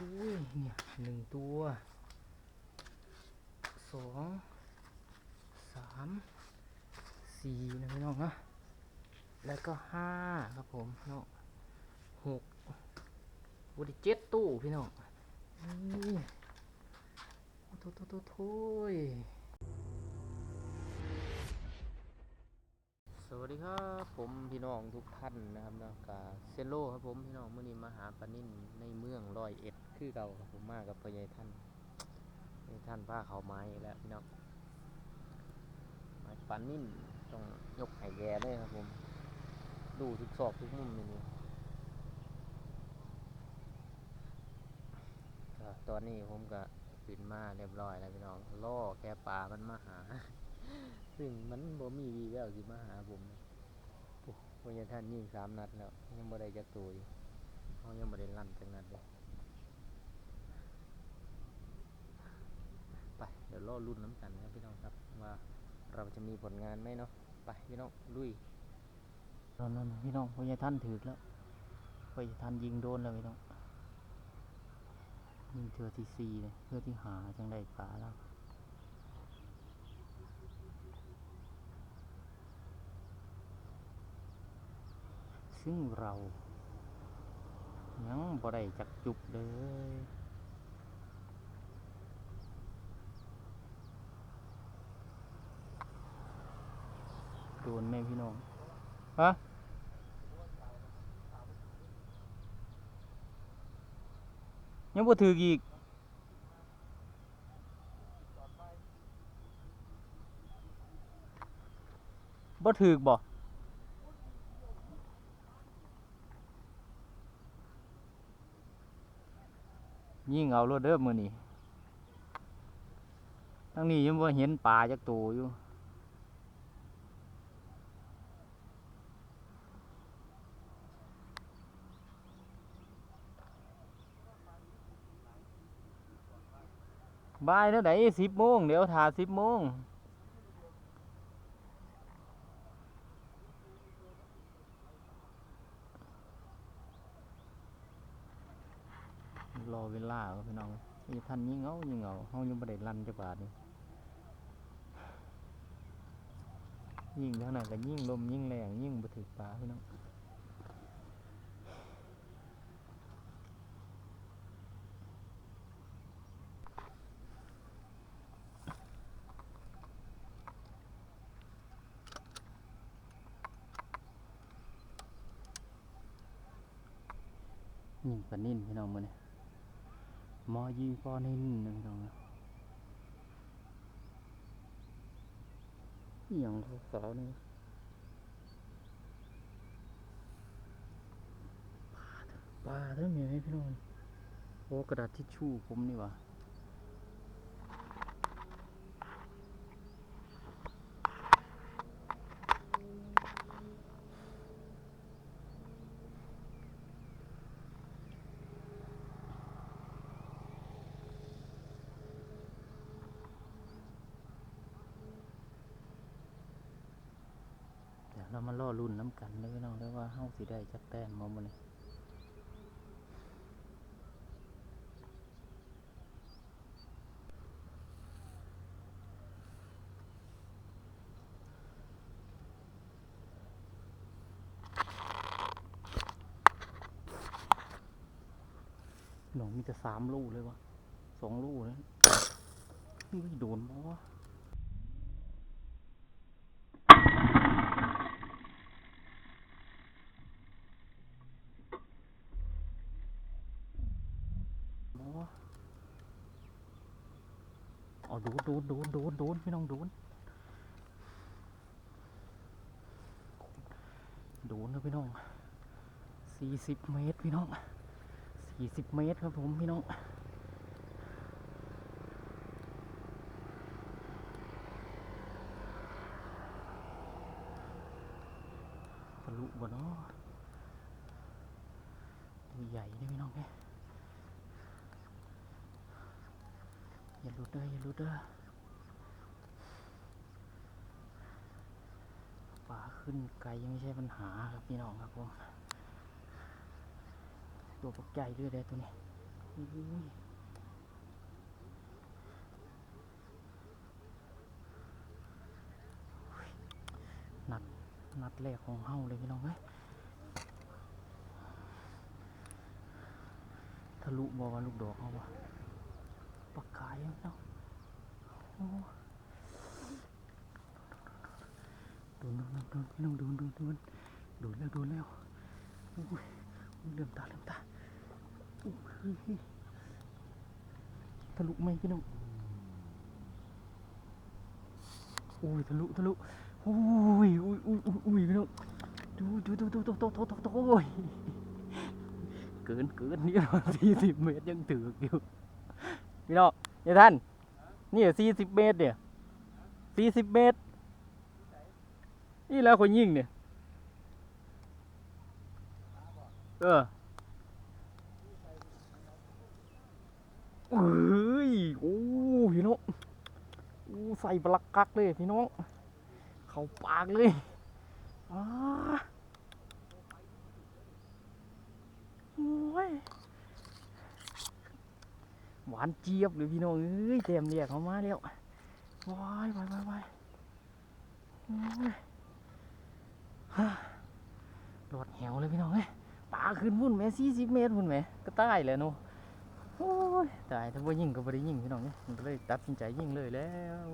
อุ้ยเนี่ยหนึ่งตัวสองสามสี่นะพี่น้องนะแล้วก็ห้าครับผมเนาะหกวุ้ยเจ็ดตู้พี่น้องนี่โอ้โถโถโถโถย วัสดีครับผมพี่น้องทุกท่านนะครับนะกาเซโลครับผมพี่น้องเมื่อนี้มาหาปลานิ่นในเมืองร้อยเอ็ดคือเราครับผมมากับพ่อใหญ่ท่านใหญ่ท่านพาเขาไม้แล้วพี่น้องไม้ปลานิ่นต้องยกไห่แย่เลยครับผม ดูทุกซอกทุกมุมเลยนี่ตอนนี้ผมก็ขึ้นมาเรียบร้อยแล้วพี่น้องล่อแค่ปลามันมาหา ซึ่งมันบ่มีวีแววสิมาหาผมโอ้พยาท่านยิงสามนัดแล้ว ยังบ่ได้จักตัวอยู่เขายังบ่ได้ลั่นจักนัดเลยไป เดี๋ยวรอรุ่นน้ำกันครับพี่น้องครับ ว่าเราจะมีผลงานไหมเนาะไปพี่น้องลุยตอนนั้นพี่น้องพญาท่านถือแล้วพญาท่านยิงโดนแล้วพี่น้องยิงเทอที่สี่เลยเพื่อที่หาจังได้ปลาแล้ว ซึ่งเรา ยังบ่ได้จักจุบเลยโดนไหมพี่น้อง ฮะยังบ่ถืออีกบ่ถือบ่ ยิ่งเอาโลดเด้อมือนี่ทั้งนี้ยังว่าเห็นปลาจากตัวอยู่บ่ายเท่าไหร่สิบโมงเดี๋ยวถ่าสิบโมง รอเวลาพี่น้องนี่ท่านยิ่งเอายิ่งเอาเฮายังบ่ได้ลั่นจักบาทนี่ยิ่งเท่านั้นก็ยิ่งลมยิ่งแรงยิ่งบ่ถึกปลาพี่น้องยิ่งปลานิ่นพี่น้องมือนี่ มอยิงปลานิ่นนะพี่น้องนะอย่างขาวๆนี่ปลาเท่ามีไหมพี่น้องโอ้กระดาษทิชชู่ผมนี่วะเดี๋ยวเรามาล่ อรุ่นน้ำกันเลยพี่น้องเลยว่าเฮาสิได้จักแต้มมาบ่นี่หนองมีแต่สามลูกเลยวะสองลูกเลยไม่โดนบ่วะอ อ๋อโดดโดดโดดโดดโดนพี่น้องโดนโดนะพี่น้องสี่สิบเมตรพี่น้องสี่สิบเมตรครับผมพี่น้องทะลุบ่เนาะตัวใหญ่เลยพี่น้องเนี่ย อย่าหลุ ด้ออย่าหลุดเด้อฝาขึ้นไกลยังไม่ใช่ปัญหาครับพี่น้องครับผมตัวปกใจด้วยเด้ตัวนี้นัดนัดแรกของเฮาเลยพี่น้องเอ้ยทะลุบอกว่าลูกดอกเอาวะ อยู่เนาดูดูดูพี่น้ดูดูดูดูแล้วดูแล้วๆเลื่อมตาเลื่อมตาทะลุไหมพี่น้องโอ้ยทะลุทะลุโอ้ยโอ้ยโอ้ยโอ้ยพี่น้องดูดูดูดูโตโตโตโตโอ้ยเกินเกินนี่เราสี่สิบเมตรยังถืออยู่พี่น้อง นี่ท่าน นี่สี่สิบเมตรเนี่ยสี่สิบเมตร นี่แล้วคนยิงเนี่ย เออเอ้ยโอ้พี่น้องโอ้ใส่ปลักกักเลยพี่น้อง เข้าปากเลยอ้าโอ้ย หวานเจี๊ยบเลยพี่น้องเอ้ยเต็มเรียกเขามาแล้วว้ายว้ายว้ายว้ายโอ้ยฮ่าโดดแหวเลยพี่น้องเอ้ยปลาขึ้นพุ่นแหม่สี่สิบเมตรพุ่นแหม่ก็ตายแล้วเนาะโอ้ยตายถ้าว่ายิงก็บ่ได้ยิงพี่น้องเนี่ยมันก็เลยตัดสินใจยิงเลยแล้ว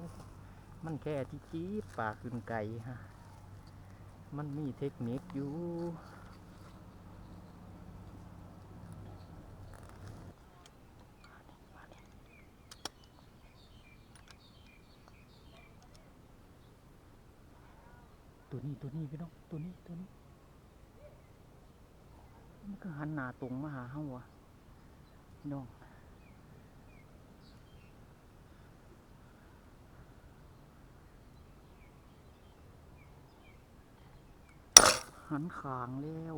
มันแค่ที่จีบปลาขึ้นไก่ฮะมันมีเทคนิคอยู่ ตัวนี้ตัวนี้พี่น้องตัวนี้ตัวนี้ มันก็หันหน้าตรงมาหาเฮาวะพี่น้องหันขางแล้ว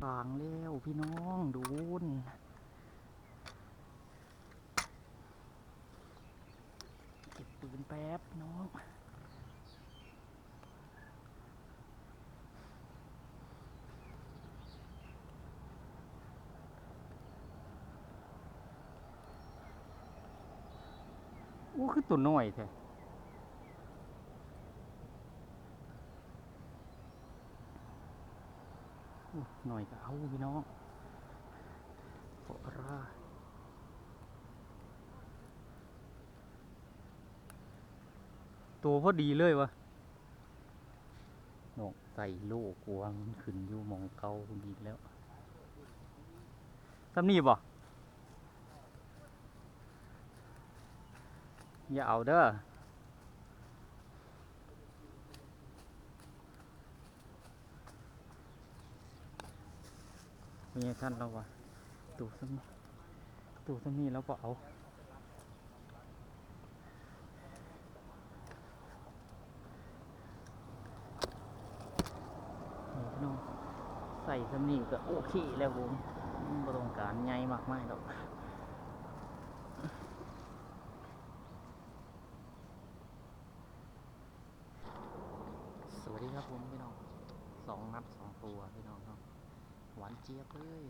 ขางแล้วพี่น้องโดน เก็บปืนแป๊บน้อง โอ้คือตัวน้อยแท้หน่อยก็เอาพี่น้องโอราตัวพอดีเลยวะนกใส่โลกวางขึ้นอยู่มองเกาดีแล้วทำนี่บ่ อย่าเอาเด้อมีไงท่านเราวะตัวสมีตัวสมีแล้วก็เอาน้องใส่สำนีก็โอเคแล้วผมบ่ต้องการใหญ่มากมายหรอกสวัสดีครับผมพี่น้องสองนัดสองตัวพี่น้องครับหวาน เจี๊ยบเลย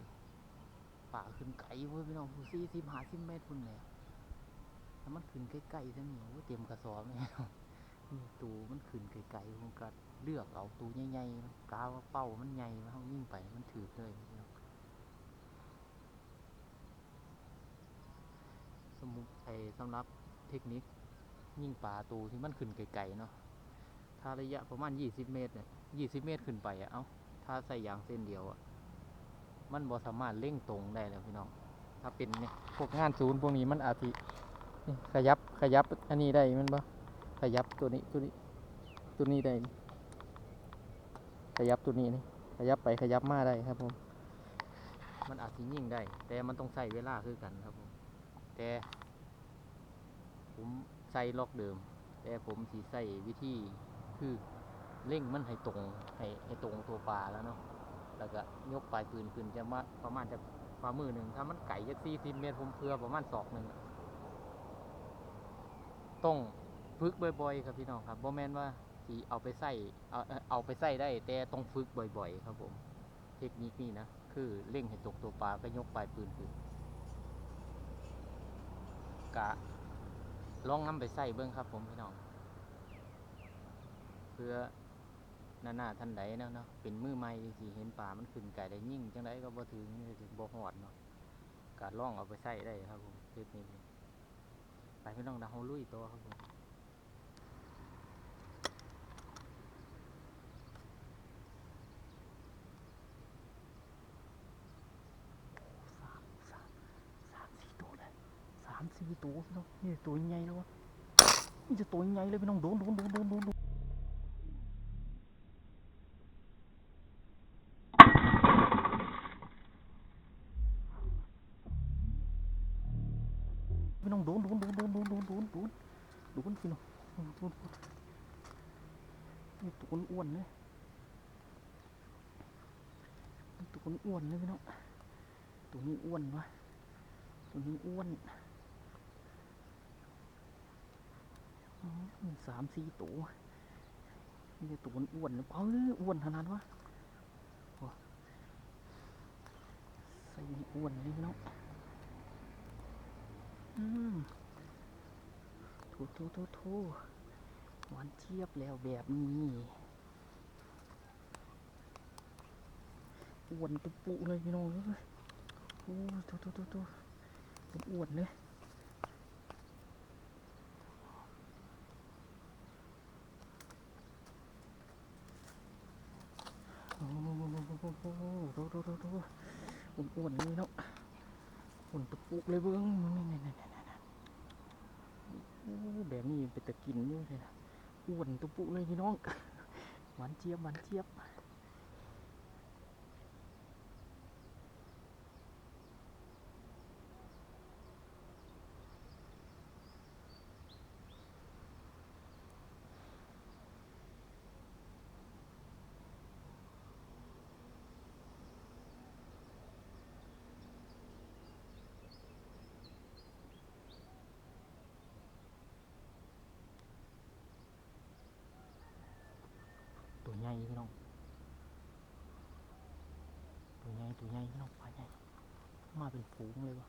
ป่าขึ้นไกลเว้ยพี่น้องสี่สิบห้าสิบเมตรพุ่นเลยแล้วมันขึ้นใกล้ๆซะนี่อยเต็มกระสอบเลยพี่น้องนี่ตูมันขึ้นไกลๆผมก็เลือกเอาตัวใหญ่ๆกาวเป้ามันใหญ่เขายิ่งไปมันถือเลยสมมุติไอ้สำหรับเทคนิคยิ่งปลาตูที่มันขึ้นไกลๆเนาะถ้าระยะประมาณ 20 เมตรเนี่ย20 เมตรขึ้นไปอะเอ้าถ้าใส่ยางเส้นเดียวอะ มันบ่สามารถเล่งตรงได้แล้วพี่น้อง ถ้าเป็นเนี่ยพวกงานศูนย์พวกนี้มันอาจสิขยับขยับอันนี้ได้มันบ่ขยับตัวนี้ตัวนี้ตัวนี้ได้ ขยับตัวนี้นี่ขยับไปขยับมาได้ครับผม มันอาจจะยิ่งได้ แต่มันต้องใส่เวลาคือกันครับผม แต่ผมใส่ล็อกเดิม แต่ผมสีใส่วิธีคือเร่งมันให้ตรงให้ให้ตรงตัวปลาแล้วเนาะ แล้วก็ยกปลายปืนขึ้นจะมาประมาณจะฝ่ามือหนึ่งถ้ามันไก่จะสี่สิบเมตรผมเพื่อประมาณศอกหนึ่งต้องฝึกบ่อยๆ ครับพี่น้องครับบ่แมนว่าที่เอาไปใส่เอาเอาไปใส่ได้ แต่ต้องฝึกบ่อย ๆ ครับผม เทคนิคนี้นะคือเร่งให้ตกตัวปลาก็ยกปลายปืนขึ้นกะลองนำไปใส่เบิ้งครับผมพี่น้องเพื่อ หน้าหน้าท่านใดเนาะเนาะเป็นมือใหม่สิเห็นปลามันขึ้นไก่ได้ยิ่งจังไดก็บ่ถึงบ่หอดเนาะกะลองเอาไปใส่ได้ครับผมคนิคนี้ไปพี่น้องดาวเฮาลุยตัวครับผมสามสามสามสี่ตัวเลยสามสี่ตัวพี่น้องนี่ตัวใหญ่แล้ววะนี่จะตัวใหญ่เลยพี่น้องโดนโดนโดนโดนโดน นี่ตัวอ้วนเลยตัวอ้วนเลยพี่น้องตัวนี้อ้วนวะตัวนี้อ้วนอ๋อสามสี่ตัวนี่ตัวอ้วนเปล่าอ้ยอ้วนขนาดวะใส่อ้วนเลยพี่น้องอืมโถโถโถโถหวานเจี๊ยบแล้วแบบนี้ อ้วนตุปุเลยพี่น้องโอ้ยตัวตัวตัวตัวอ้วนเลยโอ้โหโตโตโตโตอ้วนๆเลยเนาะอ้วนตะปุกเลยเบิ้งนี่นี่นี่นี่นี่แบบนี้เป็นตะกินอยู่เลยนะอ้วนตะปุกเลยพี่น้องหวานเจี๊ยบหวานเจี๊ยบ ตัวใหญ่พี่น้องปลาใหญ่มาเป็นฝูงเลยวะ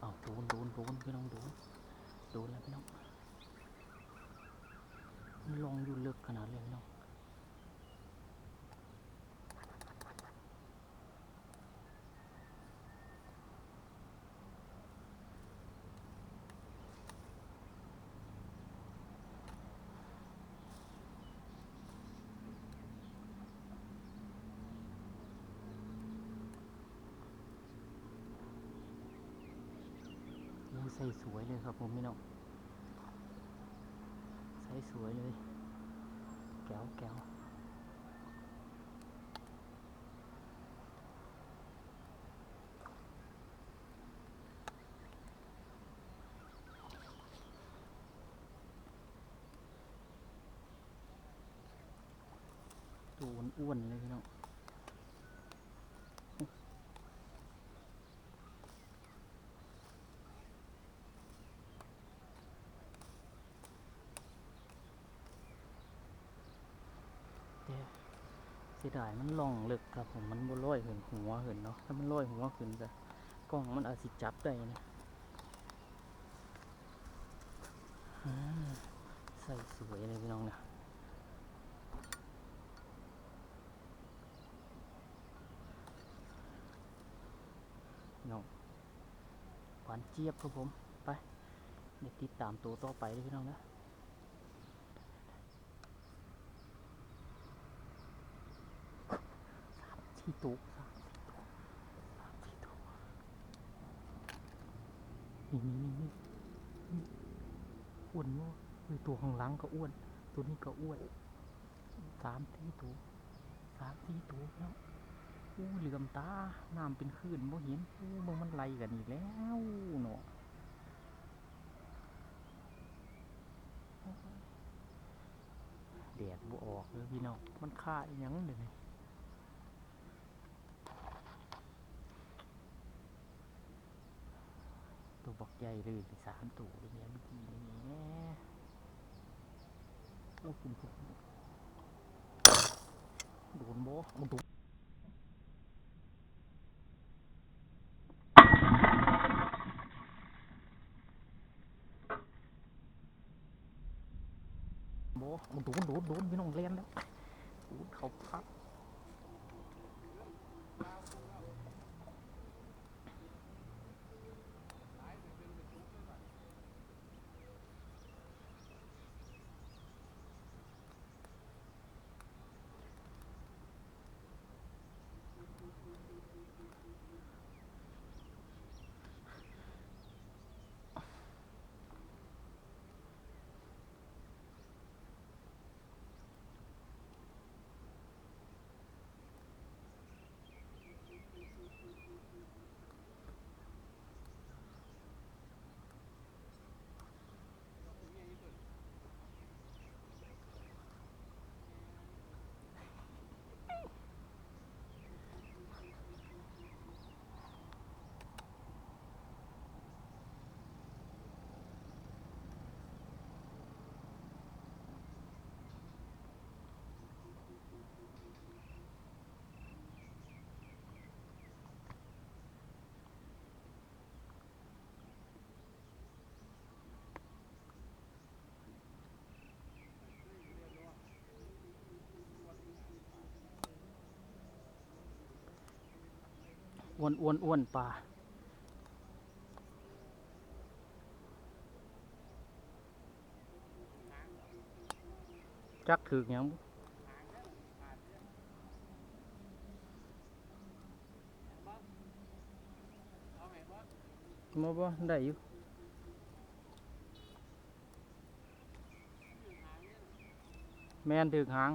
เอาโดนพี่น้องโดนโดนแล้วพี่น้องมันลงอยู่ลึกขนาดเลยพี่น้อง ใส่สวยเลยครับผมพี่น้องใส่สวยเลย แก้วแก้วตัวอ้วนๆเลยพี่น้อง แต่เสียดายมันล่องลึกครับผมมันบ่ลอยขึ้นหัวขึ้นเนาะถ้ามันลอยหัวขึ้นก็กล้องมันอาจสิจับได้นะใส่สวยเลยพี่น้องนะน้องหวานเจี๊ยบครับผมไปเดี๋ยวติดตามตัวต่อไปเลยพี่น้องนะ สี่ตัวสามสี่ตัวสามสี่ตัวนี่นี่นี่นี่อ้วนอยู่เฮ้ตัวข้างหลังก็อ้วน ตัวนี้ก็อ้วนสามที่ตัวสามที่ตัวเนาะอู้เหลือมตา น้ำเป็นคลื่นบ่เห็นอู้มึงมันไหลกันอีกแล้วเนาะแดดบ่ออกเลยพี่น้อง มันค่าอหยังเดี๋ยวนี้ตัวบัก ใหญ่เลยสามตัวเลยเนี่ยเมื่อกี้นี่แน่โอ้คุณคุณโดนบ่เอาโดนบ่เอาโดนโดนโดนพี่น้องเล่นแล้วโดนเขาพัก อ้วนอ้วนอ้วนปลาจักถือกหยังบ่มาบ่ได้อยู่แม่นถือกหาง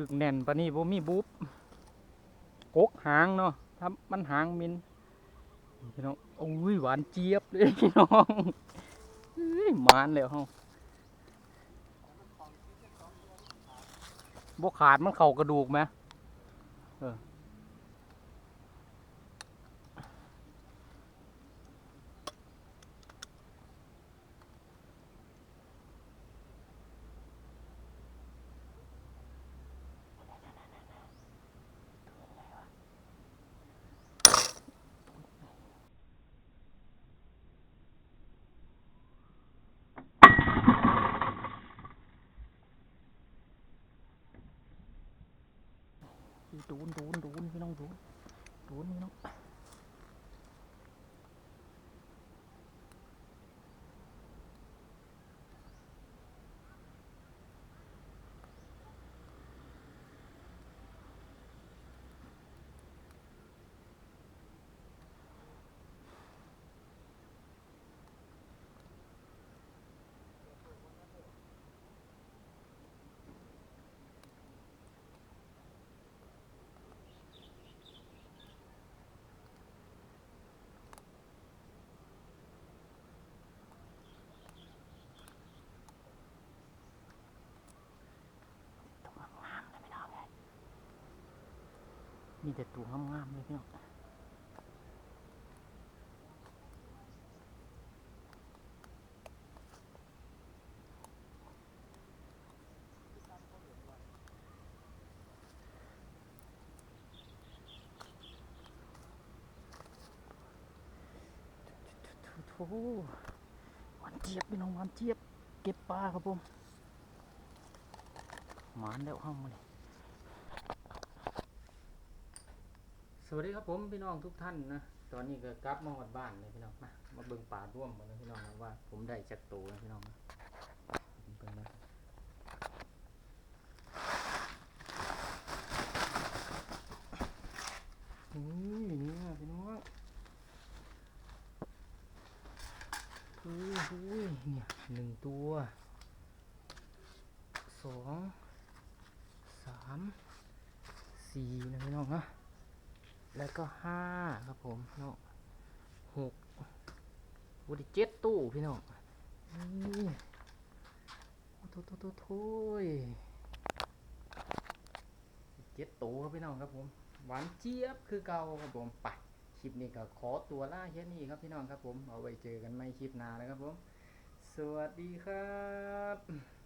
ถือกแน่นปะนี่บ่มีบุ๊บกกหางเนาะถ้ามันหางมินพี่น้องโอ้ยหวานเจี๊ยบเลยพี่น้องมานแล้วเฮาบ่ขาดมันเข่ากระดูกไหม ดูนดูนดูนพี่น้องดูนดูนพี่น้องตัวงามๆเลยพี่น้องเลย มีแต่ตัวงามๆเลยพี่น้องโอ้หหวานเจี๊ยบพี่น้องหวานเจี๊ยบ เก็บปลาครับผมหมานแล้วห้องมาเลย สวัสดีครับผมพี่น้องทุกท่านนะตอนนี้ก็กลับมาหอดบ้านเลยพี่น้องมามาเบิ่งป่าร่วมกันนะพี่น้องนะว่าผมได้จากตัวนะพี่น้องนะเบิ่งนะนี่นี่พี่น้องเฮ้ยเฮ้ยเนี่ยหนึ่งตัวสองสามสี่นะพี่น้องนะ แล้วก็ห้าครับผมพี่น้องหกวันที่เจ็ดตู้พี่น้องนี่โอ้โถโถโถโถยเจ็ดตัวครับพี่น้องครับผมหวานเจี๊ยบคือเก่าครับผมไปคลิปนี้ก็ขอตัวล่าแค่นี้ครับพี่น้องครับผมเอาไว้เจอกันใหม่คลิปหน้านะครับผม สวัสดีครับ